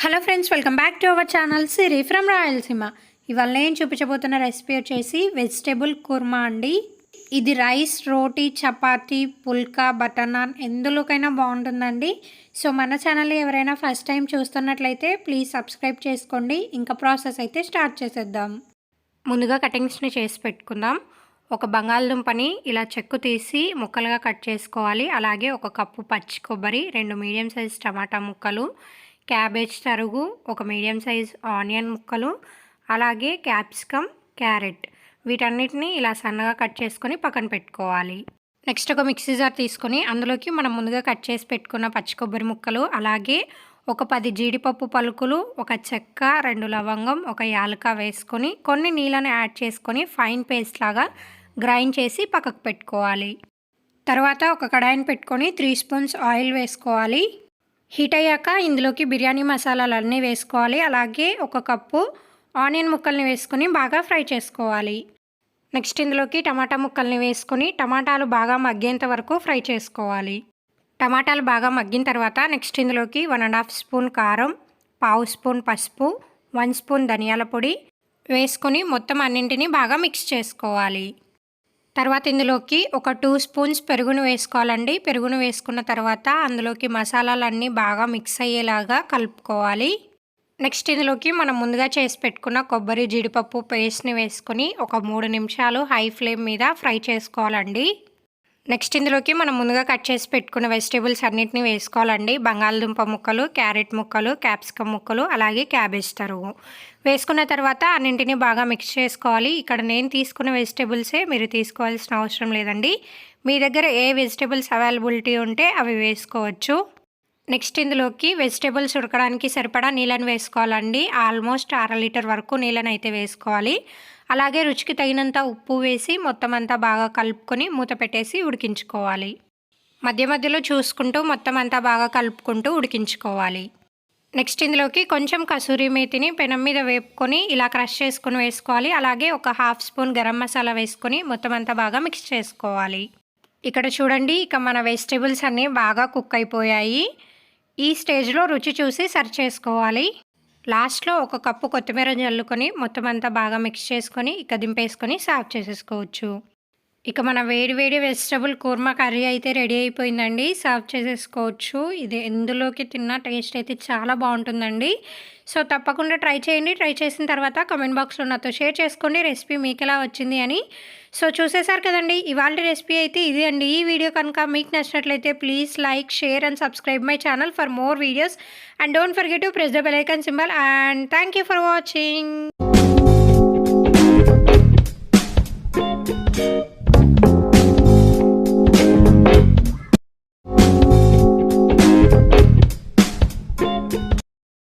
Hello back to our channel Siri from Rayalaseema ఇవాళ నేను చూపించబోతున్న రెసిపీ వచ్చేసి వెజిటేబుల్ కుర్మా అండి. ఇది రైస్ రోటీ చపాతీ పుల్కా బటర్ నాన్ ఎందులోకైనా బాగుంటుందండి. సో మన ఛానల్ ఎవరైనా ఫస్ట్ టైం చూస్తున్నట్లయితే ప్లీజ్ సబ్స్క్రైబ్ చేసుకోండి. ఇంకా ప్రాసెస్ అయితే స్టార్ట్ చేసేద్దాం. ముందుగా కటింగ్స్ని చేసి పెట్టుకుందాం. ఒక బంగాళదుంపని ఇలా చెక్కు తీసి ముక్కలుగా కట్ చేసుకోవాలి. అలాగే ఒక కప్పు పచ్చి కొబ్బరి రెండు మీడియం సైజ్ టమాటా ముక్కలు క్యాబేజ్ తరుగు ఒక మీడియం సైజ్ ఆనియన్ ముక్కలు అలాగే క్యాప్సికమ్ క్యారెట్. వీటన్నిటిని ఇలా సన్నగా కట్ చేసుకొని పక్కన పెట్టుకోవాలి. నెక్స్ట్ ఒక మిక్సీ జార్ తీసుకొని అందులోకి మనం ముందుగా కట్ చేసి పెట్టుకున్న పచ్చి కొబ్బరి ముక్కలు అలాగే ఒక పది జీడిపప్పు పలుకులు ఒక చెక్క రెండు లవంగం ఒక యాలక వేసుకొని కొన్ని నీళ్ళని యాడ్ చేసుకొని ఫైన్ పేస్ట్ లాగా గ్రైండ్ చేసి పక్కకు పెట్టుకోవాలి. తర్వాత ఒక కడాయిని పెట్టుకొని త్రీ స్పూన్స్ ఆయిల్ వేసుకోవాలి. హీట్ అయ్యాక ఇందులోకి బిర్యానీ మసాలాలు అన్నీ వేసుకోవాలి. అలాగే ఒక కప్పు ఆనియన్ ముక్కల్ని వేసుకొని బాగా ఫ్రై చేసుకోవాలి. నెక్స్ట్ ఇందులోకి టమాటా ముక్కల్ని వేసుకొని టమాటాలు బాగా మగ్గేంత వరకు ఫ్రై చేసుకోవాలి. టమాటాలు బాగా మగ్గిన తర్వాత నెక్స్ట్ ఇందులోకి వన్ అండ్ హాఫ్ స్పూన్ కారం పావు స్పూన్ పసుపు వన్ స్పూన్ ధనియాల పొడి వేసుకొని మొత్తం అన్నింటినీ బాగా మిక్స్ చేసుకోవాలి. తర్వాత ఇందులోకి ఒక టూ స్పూన్స్ పెరుగును వేసుకోవాలండి. పెరుగును వేసుకున్న తర్వాత అందులోకి మసాలాలన్నీ బాగా మిక్స్ అయ్యేలాగా కలుపుకోవాలి. నెక్స్ట్ ఇందులోకి మనం ముందుగా చేసి పెట్టుకున్న కొబ్బరి జీడిపప్పు పేస్ట్ని వేసుకొని ఒక మూడు నిమిషాలు హై ఫ్లేమ్ మీద ఫ్రై చేసుకోవాలండి. నెక్స్ట్ ఇందులోకి మనం ముందుగా కట్ చేసి పెట్టుకున్న వెజిటేబుల్స్ అన్నిటిని వేసుకోవాలండి. బంగాళదుంప ముక్కలు క్యారెట్ ముక్కలు క్యాప్సికమ్ ముక్కలు అలాగే క్యాబేజ్ తరువు. వేసుకున్న తర్వాత అన్నింటినీ బాగా మిక్స్ చేసుకోవాలి. ఇక్కడ నేను తీసుకున్న వెజిటేబుల్సే మీరు తీసుకోవాల్సిన అవసరం లేదండి. మీ దగ్గర ఏ వెజిటేబుల్స్ అవైలబిలిటీ ఉంటే అవి వేసుకోవచ్చు. నెక్స్ట్ ఇందులోకి వెజిటేబుల్స్ ఉడకడానికి సరిపడా నీళ్ళని వేసుకోవాలండి. ఆల్మోస్ట్ అర లీటర్ వరకు నీళ్ళని అయితే వేసుకోవాలి. అలాగే రుచికి తగినంత ఉప్పు వేసి మొత్తం అంతా బాగా కలుపుకొని మూత పెట్టేసి ఉడికించుకోవాలి. మధ్య మధ్యలో చూసుకుంటూ మొత్తం అంతా బాగా కలుపుకుంటూ ఉడికించుకోవాలి. నెక్స్ట్ ఇందులోకి కొంచెం కసూరి మేతిని పెనం మీద వేపుకొని ఇలా క్రష్ చేసుకొని వేసుకోవాలి. అలాగే ఒక హాఫ్ స్పూన్ గరం మసాలా వేసుకొని మొత్తం అంతా బాగా మిక్స్ చేసుకోవాలి. ఇక్కడ చూడండి ఇక మన వెజిటేబుల్స్ అన్నీ బాగా కుక్ అయిపోయాయి. ఈ స్టేజ్లో రుచి చూసి సర్వ్ చేసుకోవాలి లాస్ట్లో ఒక కప్పు కొత్తిమీర జల్లుకొని మొత్తం అంతా బాగా మిక్స్ చేసుకొని ఇక దింపేసుకొని సర్వ్ చేసేసుకోవచ్చు. ఇక మన వేడి వేడి వెజిటబుల్ కూర్మా కర్రీ అయితే రెడీ అయిపోయిందండి. సర్వ్ చేసేసుకోవచ్చు. ఇది ఎందులోకి తిన్న టేస్ట్ అయితే చాలా బాగుంటుందండి. సో తప్పకుండా ట్రై చేయండి. ట్రై చేసిన తర్వాత కమెంట్ బాక్స్లో నాతో షేర్ చేసుకోండి. రెసిపీ మీకు ఎలా వచ్చింది అని. సో చూసేసారు కదండి ఇవాళ రెసిపీ అయితే ఇది అండి. ఈ వీడియో కనుక మీకు నచ్చినట్లయితే please like share and subscribe my channel for more videos and don't forget to press the bell icon symbol and thank you for watching